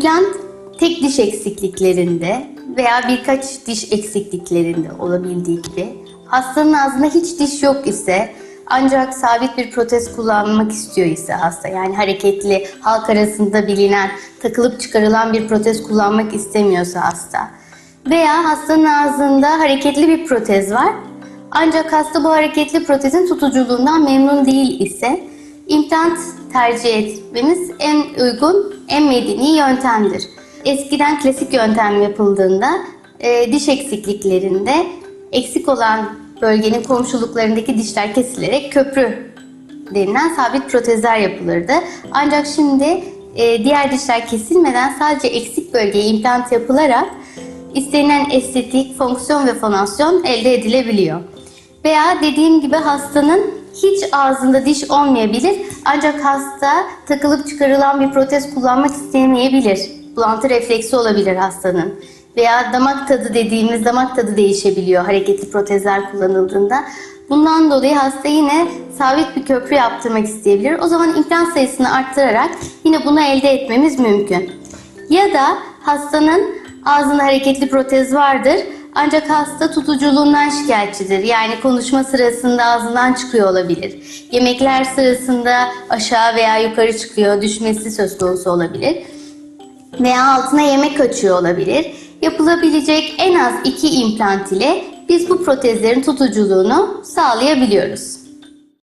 İmplant tek diş eksikliklerinde veya birkaç diş eksikliklerinde olabildiği gibi hastanın ağzında hiç diş yok ise ancak sabit bir protez kullanmak istiyor ise hasta yani hareketli halk arasında bilinen takılıp çıkarılan bir protez kullanmak istemiyorsa hasta veya hastanın ağzında hareketli bir protez var ancak hasta bu hareketli protezin tutuculuğundan memnun değil ise implant tercih etmemiz en uygun, en medeni yöntemdir. Eskiden klasik yöntem yapıldığında e, diş eksikliklerinde eksik olan bölgenin komşuluklarındaki dişler kesilerek köprü denilen sabit protezler yapılırdı. Ancak şimdi e, diğer dişler kesilmeden sadece eksik bölgeye implant yapılarak istenilen estetik, fonksiyon ve fonasyon elde edilebiliyor. Veya dediğim gibi hastanın hiç ağzında diş olmayabilir ancak hasta takılıp çıkarılan bir protez kullanmak istemeyebilir. Bulantı refleksi olabilir hastanın. Veya damak tadı dediğimiz damak tadı değişebiliyor hareketli protezler kullanıldığında. Bundan dolayı hasta yine sabit bir köprü yaptırmak isteyebilir. O zaman implant sayısını arttırarak yine bunu elde etmemiz mümkün. Ya da hastanın ağzında hareketli protez vardır ancak hasta tutuculuğundan şikayetçidir. Yani konuşma sırasında ağzından çıkıyor olabilir. Yemekler sırasında aşağı veya yukarı çıkıyor, düşmesi söz konusu olabilir. Veya altına yemek kaçıyor olabilir. Yapılabilecek en az iki implant ile biz bu protezlerin tutuculuğunu sağlayabiliyoruz.